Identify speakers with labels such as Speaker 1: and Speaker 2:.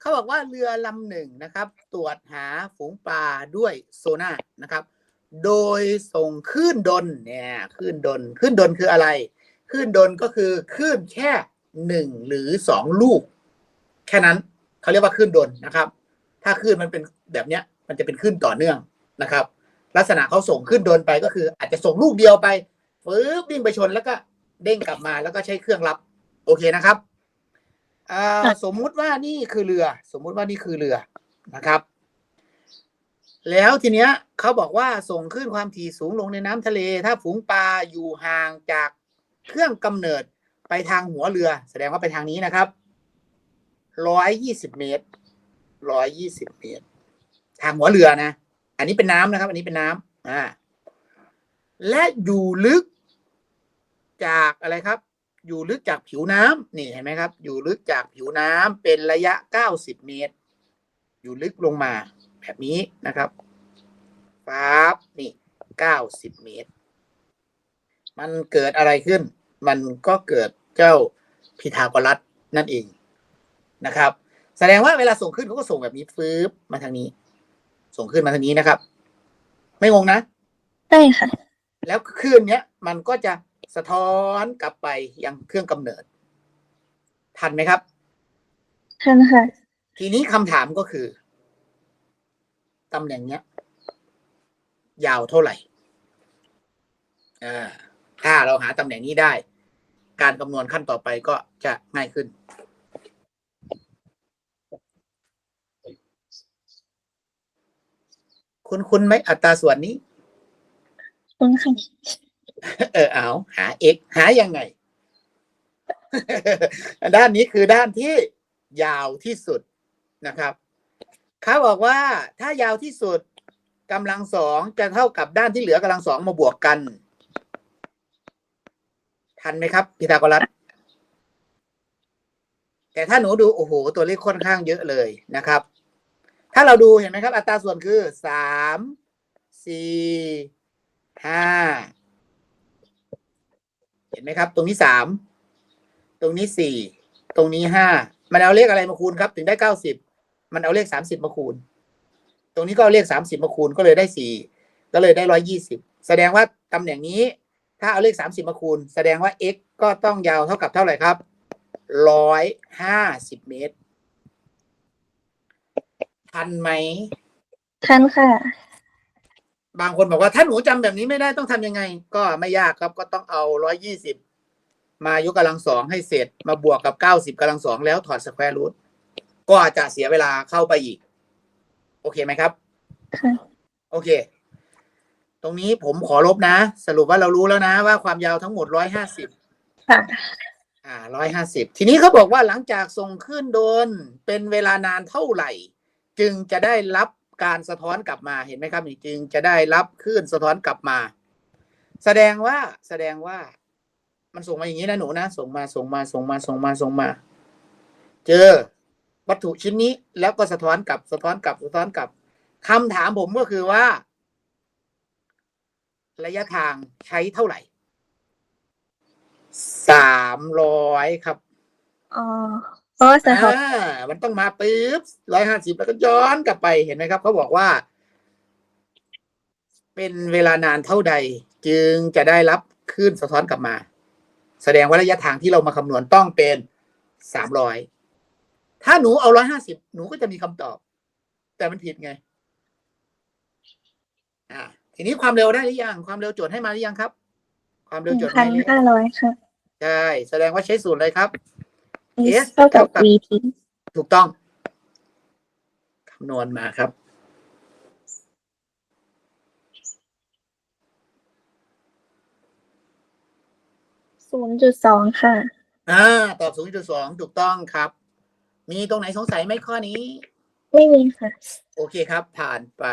Speaker 1: เขาบอกว่าเรือลำหนึ่งนะครับ ตรวจหาฝูงปลาด้วยโซน่านะครับ โดยส่งคลื่นดนเนี่ยคลื่นดนคลื่นดนคืออะไรคลื่นดนก็คือคลื่นแค่หนึ่งหรือสองลูก แค่นั้นเขาเรียกว่าคลื่นดนนะครับ ถ้าคลื่นมันเป็นแบบเนี้ย มันจะเป็นคลื่นต่อเนื่องนะครับ ลักษณะเขาส่งคลื่นดนไปก็คือ อาจจะส่งลูกเดียวไปฟื้บวิ่งไปชนแล้วก็เด้งกลับมาแล้วก็ใช้เครื่องรับ โอเคนะครับ อ่าสมมุติว่านี่คือเรือ สมมุติว่านี่คือเรือนะครับ แล้วทีเนี้ยเขาบอกว่าส่งคลื่นความถี่สูงลงในน้ำทะเล ถ้าฝูงปลาอยู่ห่างจากเครื่องกำเนิดไปทางหัวเรือ แสดงว่าไปทางนี้นะครับร้อยยี่สิบเมตรร้อยยี่สิบเมตร ทางหัวเรือนะ อันนี้เป็นน้ำนะครับ อันนี้เป็นน้ำอ่าและอยู่ลึกจากอะไรครับ อยู่ลึกจากผิวน้ำนี่เห็นไหมครับ อยู่ลึกจากผิวน้ำเป็นระยะเก้าสิบเมตร อยู่ลึกลงมาแบบนี้นะครับปั๊บนี่เก้าสิบเมตร มันเกิดอะไรขึ้น มันก็เกิดเจ้าพีทาโกรัสนั่นเองนะครับ แสดงว่าเวลาส่งขึ้นเขาก็ส่งแบบนี้ฟืบมาทางนี้ ส่งขึ้นมาทางนี้นะครับ ไม่งงนะ
Speaker 2: ได้ค่ะ
Speaker 1: แล้วคลื่นเนี้ย มันก็จะ สะท้อนกลับไปยังเครื่องกำเนิด ทันไหมครับ
Speaker 2: ทันค่ะ
Speaker 1: ทีนี้คำถามก็คือตำแหน่งเนี้ย ยาวเท่าไหร่อ่าถ้าเราหาตำแหน่งนี้ได้ การคำนวณขั้นต่อไปก็จะง่ายขึ้นคุณคุณไหมอัตราส่วนนี้
Speaker 2: คุณค่ะ
Speaker 1: เออเอาหา x หายังไง ด้านนี้คือด้านที่ยาวที่สุดนะครับเขาบอกว่าถ้ายาวที่สุดกำลังสองจะเท่ากับด้านที่เหลือกำลังสองมาบวกกัน ทันไหมครับพีทาโกรัสแต่ถ้าหนูดูโอ้โหตัวเลขค่อนข้างเยอะเลยนะครับ ถ้าเราดูเห็นไหมครับ อัตราส่วนคือสามสี่ห้า ห็นไหมครับ ตรงนี้สามตรงนี้สี่ตรงนี้ห้ามันเอาเลขอะไรมาคูณครับ ถึงได้เก้าสิบมันเอาเลขสามสิบมาคูณ ตรงนี้ก็เอาเลขสามสิบมาคูณก็เลยได้สี่ก็เลยได้ร้อยยี่สิบแสดงว่าตำแหน่งนี้ ถ้าเอาเลขสามสิบมาคูณ แสดงว่า x ก็ต้องยาวเท่ากับเท่าไหร่ครับร้อยห้าสิบเมตร ทันไหม
Speaker 2: ทันค่ะ
Speaker 1: บางคนบอกว่าถ้าหนูจำแบบนี้ไม่ได้ต้องทำยังไง ก็ไม่ยากครับก็ต้องเอาร้อยยี่สิบมายกกำลังสองให้เสร็จมาบวกกับเก้าสิบกำลังสองแล้วถอดสแควร์รูทก็อาจจะเสียเวลาเข้าไปอีก โอเคไหมครับ
Speaker 2: ค่ะ
Speaker 1: โอเค ตรงนี้ผมขอลบนะ สรุปว่าเรารู้แล้วนะ ว่าความยาวทั้งหมดร้อยห้าสิบ
Speaker 2: ค่ะ
Speaker 1: อ่าร้อยห้าสิบทีนี้เขาบอกว่าหลังจากส่งขึ้นโดนเป็นเวลานานเท่าไหร่ จึงจะได้รับ การสะท้อนกลับมาเห็นไหมครับนี่จึงจะได้รับคลื่นสะท้อนกลับมา แสดงว่าแสดงว่า มันส่งมาอย่างนี้นะหนูนะส่งมาส่งมาส่งมาส่งมาส่งมา เจอ วัตถุชิ้นนี้ แล้วก็สะท้อนกลับสะท้อนกลับสะท้อนกลับคำถามผมก็คือว่า ระยะทางใช้เท่าไหร่สามร้อยครับ
Speaker 2: อ๋อเพราะว่าสะท้อน
Speaker 1: อ่ามันต้องมาปุ๊บร้อยห้าสิบแล้วก็ย้อนกลับไปเห็นไหมครับเขาบอกว่า เป็นเวลานานเท่าใด จึงจะได้รับคลื่นสะท้อนกลับมา แสดงว่าระยะทางที่เรามาคำนวณต้องเป็นสามร้อยถ้าหนูเอาร้อยห้าสิบหนูก็จะมีคำตอบ แต่มันผิดไง อ่า ทีนี้ความเร็วได้หรือยัง ความเร็วโจทย์ให้มาหรือยังครับ ความ
Speaker 2: ห
Speaker 1: เร็ว
Speaker 2: นึ่ง
Speaker 1: โจทย์
Speaker 2: พั
Speaker 1: ให้
Speaker 2: น
Speaker 1: หรือยัง
Speaker 2: ห้าร้อยค่ะ
Speaker 1: ใช่แสดงว่าใช้สูตรอะไรครับ
Speaker 2: s เท่ากับ
Speaker 1: เท่ากับ
Speaker 2: vt
Speaker 1: ถูกต้องคำนวณมาครับ
Speaker 2: ศูนย์จุดสองค่ะ
Speaker 1: อ่า ตอบ 0.2 ถูกต้องครับ มีตรงไหนสงสัยไหมข้อนี้
Speaker 2: ไม่มีค่ะ
Speaker 1: โอเคครับ ผ่านไป